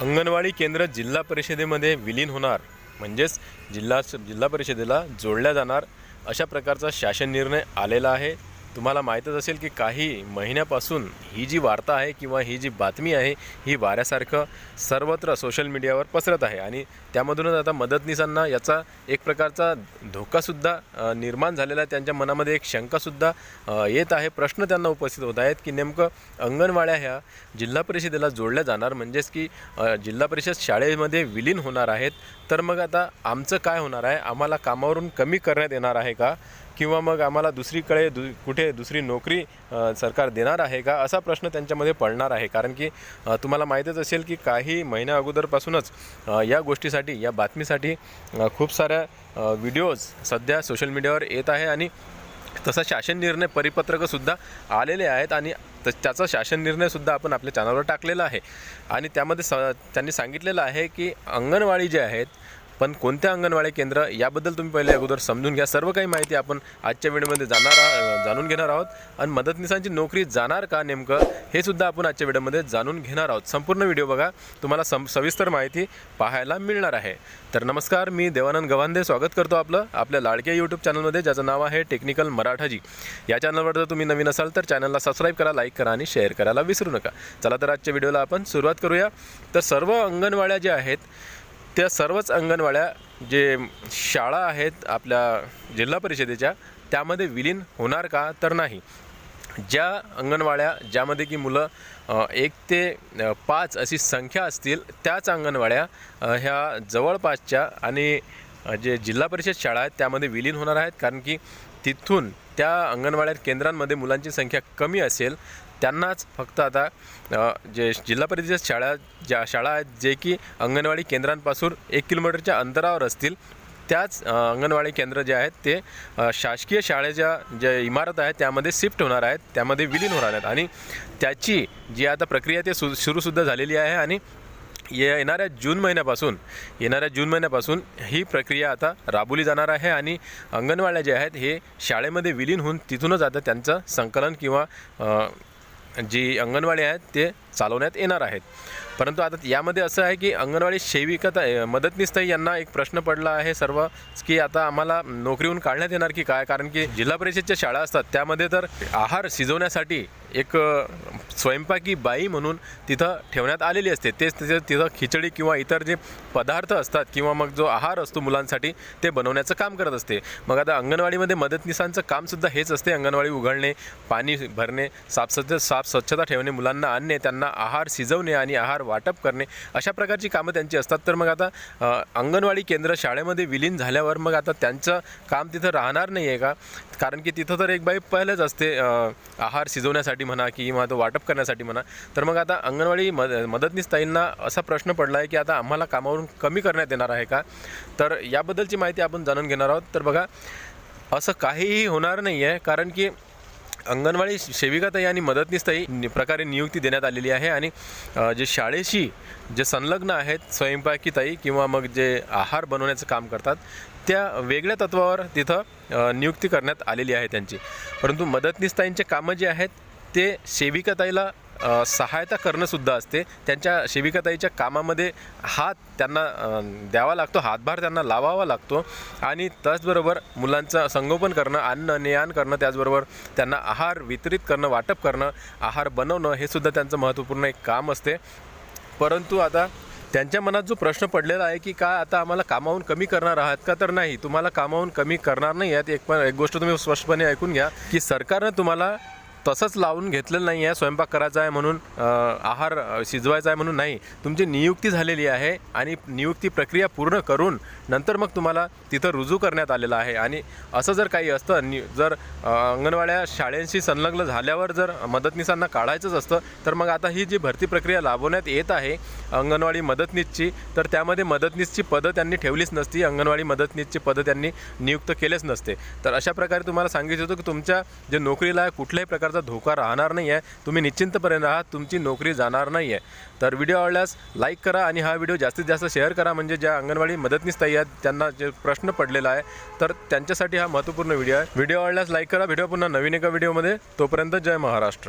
अंगणवाडी केंद्र जिल्हा परिषदेमध्ये विलीन होणार म्हणजेच जिल्हा जिल्हा परिषदेला जोडल्या जाणार अशा प्रकारचा शासन निर्णय आलेला आहे. तुम्हाला माहीतच असेल की काही महिन्यापासून ही जी वार्ता आहे किंवा ही जी बातमी आहे ही वाऱ्यासारखं सर्वत्र सोशल मीडियावर पसरत आहे. आणि त्यामधूनच आता मदतनीसांना याचा एक प्रकारचा धोकासुद्धा निर्माण झालेला आहे. त्यांच्या मनामध्ये एक शंकासुद्धा येत आहे. प्रश्न त्यांना उपस्थित होत आहेत की नेमकं अंगणवाड्या ह्या जिल्हा परिषदेला जोडल्या जाणार म्हणजेच की जिल्हा परिषद शाळेमध्ये विलीन होणार आहेत. तर मग आता आमचं काय होणार आहे? आम्हाला कामावरून कमी करण्यात येणार आहे का? किंवा मग आम्हाला दुसरीकडे दु कुठे दुसरी नोकरी सरकार देणार आहे का? असा प्रश्न त्यांच्यामध्ये पडणार आहे. कारण की तुम्हाला माहीतच असेल की काही महिन्या अगोदरपासूनच या गोष्टीसाठी या बातमीसाठी खूप साऱ्या व्हिडिओज सध्या सोशल मीडियावर येत आहे आणि तसा शासन निर्णय परिपत्रकसुद्धा आलेले आहेत आणि त त्याचा शासन निर्णयसुद्धा आपण आपल्या चॅनलवर टाकलेला आहे. आणि त्यामध्ये स त्यांनी सांगितलेलं आहे की अंगणवाडी जे आहेत पण कोणत्या अंगणवाडी केंद्र याबद्दल तुम्ही पहिले अगोदर समजून घ्या. सर्व काही माहिती आपण आजच्या व्हिडिओमध्ये जाणार जाणून घेणार आहोत. आणि मदतनीसांची नोकरी जाणार का नेमकं हे सुद्धा आपण आजच्या व्हिडिओमध्ये जाणून घेणार आहोत. संपूर्ण व्हिडिओ बघा. तुम्हाला सम सविस्तर माहिती पाहायला मिळणार आहे. तर नमस्कार मी देवानंद गवांदे. स्वागत करतो आपलं आपल्या लाडक्या यूट्यूब चॅनलमध्ये ज्याचं नाव आहे टेक्निकल मराठाजी. या चॅनलवर जर तुम्ही नवीन असाल तर चॅनलला सबस्क्राईब करा लाईक करा आणि शेअर करायला विसरू नका. चला तर आजच्या व्हिडिओला आपण सुरुवात करूया. तर सर्व अंगणवाड्या ज्या आहेत त्या सर्वच अंगणवाड्या जे शाळा आहेत आपल्या जिल्हा परिषदेच्या त्यामध्ये विलीन होणार का तर नाही. ज्या अंगणवाड्या ज्यामध्ये की मुलं एक ते पाच अशी संख्या असतील त्याच अंगणवाड्या ह्या जवळपासच्या आणि जे जिल्हा परिषद शाळा आहेत त्यामध्ये विलीन होणार आहेत. कारण की तिथून त्या अंगणवाड्या केंद्रांमध्ये मुलांची संख्या कमी असेल त्यांनाच फक्त आता जे जिल्हा परिषद शाळा ज्या शाळा आहेत जे की अंगणवाडी केंद्रांपासून एक किलोमीटरच्या अंतरावर असतील त्याच अंगणवाडी केंद्र जे आहेत ते शासकीय शाळेच्या ज्या इमारत आहेत त्यामध्ये शिफ्ट होणार आहेत त्यामध्ये विलीन होणार आहेत. आणि त्याची जी आता प्रक्रिया ते सु सुरूसुद्धा झालेली आहे आणि ये येणाऱ्या जून महिन्यापासून येणाऱ्या जून महिन्यापासून ही प्रक्रिया आता राबवली जाणार आहे आणि अंगणवाड्या ज्या आहेत हे शाळेमध्ये विलीन होऊन तिथूनच आता त्यांचं संकलन किंवा जी अंगणवाडी आहेत ते चालवण्यात येणार आहेत. परंतु आता यामध्ये असं आहे की अंगणवाडी सेविका त- मदतनीस यांना एक प्रश्न पडला आहे सर्व की आता आम्हाला नोकरीहून काढण्यात येणार की काय? कारण की जिल्हा परिषदच्या शाळा असतात त्यामध्ये तर आहार शिजवण्यासाठी एक स्वयंपाकी बाई म्हणून तिथं ठेवण्यात आलेली असते. तेच तिथं तिथं खिचडी किंवा इतर जे पदार्थ असतात किंवा मग जो आहार असतो मुलांसाठी ते बनवण्याचं काम करत असते. मग आता अंगणवाडीमध्ये मदतनीसांचं कामसुद्धा हेच असते. अंगणवाडी उघडणे पाणी भरणे साफ साफ स्वच्छता ठेवणे मुलांना आणणे त्यांना आहार शिजवणे आणि आहार वाटप करणे अशा प्रकारची कामं त्यांची असतात. तर मग आता अंगणवाडी केंद्र शाळेमध्ये विलीन झाल्यावर मग आता त्यांचं काम तिथं राहणार नाही आहे का? कारण की तिथं तर एक बाई पहिलेच असते आहार शिजवण्यासाठी म्हणा किंवा तो वाटप करण्यासाठी म्हणा. तर मग आता अंगणवाडी मद मदतनीसताईंना असा प्रश्न पडला आहे की आता आम्हाला कामावरून कमी करण्यात येणार आहे का? तर याबद्दलची माहिती आपण जाणून घेणार आहोत. तर बघा असं काहीही होणार नाही आहे कारण की अंगणवाडी सेविकाताई आणि मदतनीसताई प्रकारे नियुक्ती देण्यात आलेली आहे आणि जे शाळेशी जे संलग्न आहेत स्वयंपाकीताई किंवा मग जे आहार बनवण्याचं काम करतात त्या वेगळ्या तत्वावर तिथं नियुक्ती करण्यात आलेली आहे त्यांची. परंतु मदतनीसताईंचे कामं जे आहेत ते सेविकाताईला सहायता करणंसुद्धा असते. त्यांच्या सेविकाताईच्या कामामध्ये हात त्यांना द्यावा लागतो हातभार त्यांना लावावा लागतो आणि त्याचबरोबर मुलांचं संगोपन करणं अन्न ने आण करणं त्याचबरोबर त्यांना आहार वितरित करणं वाटप करणं आहार बनवणं हे सुद्धा त्यांचं महत्त्वपूर्ण एक काम असते. परंतु आता त्यांच्या मनात जो प्रश्न पडलेला आहे की काय आता आम्हाला कामावून कमी करणार आहात का? तर नाही. तुम्हाला कामावून कमी करणार नाही आहेत. एक पण एक गोष्ट तुम्ही स्पष्टपणे ऐकून घ्या की सरकारनं तुम्हाला तसंच लावून घेतलेलं नाही आहे. स्वयंपाक करायचा आहे म्हणून आहार शिजवायचा आहे म्हणून नाही. तुमची नियुक्ती झालेली आहे आणि नियुक्ती प्रक्रिया पूर्ण करून नंतर मग तुम्हाला तिथं रुजू करण्यात आलेलं आहे. आणि असं जर काही असतं नि जर अंगणवाड्या शाळेंशी संलग्न झाल्यावर जर मदतनीसांना काढायचंच असतं तर मग आता ही जी भरती प्रक्रिया राबवण्यात येत आहे अंगणवाडी मदतनीसची तर त्यामध्ये मदतनीसची पदं त्यांनी ठेवलीच नसती. अंगणवाडी मदतनीसची पदं त्यांनी नियुक्त केलेच नसते. तर अशा प्रकारे तुम्हाला सांगितलं होतं की तुमच्या जे नोकरीला आहे, प्रकार प्रकारचा धोका राहणार नाही आहे तुम्ही निश्चिंतपर्यंत राहा तुमची नोकरी जाणार नाही आहे तर व्हिडिओ आवडल्यास लाईक करा आणि हा व्हिडिओ जास्तीत जास्त शेअर करा. म्हणजे ज्या अंगणवाडी मदतनीस ताई आहेत त्यांना जे प्रश्न पडलेला आहे तर त्यांच्यासाठी हा महत्त्वपूर्ण व्हिडिओ आहे. व्हिडिओ आवडल्यास लाईक करा. व्हिडिओ पुन्हा नवीन एका व्हिडिओमध्ये तोपर्यंत जय महाराष्ट्र.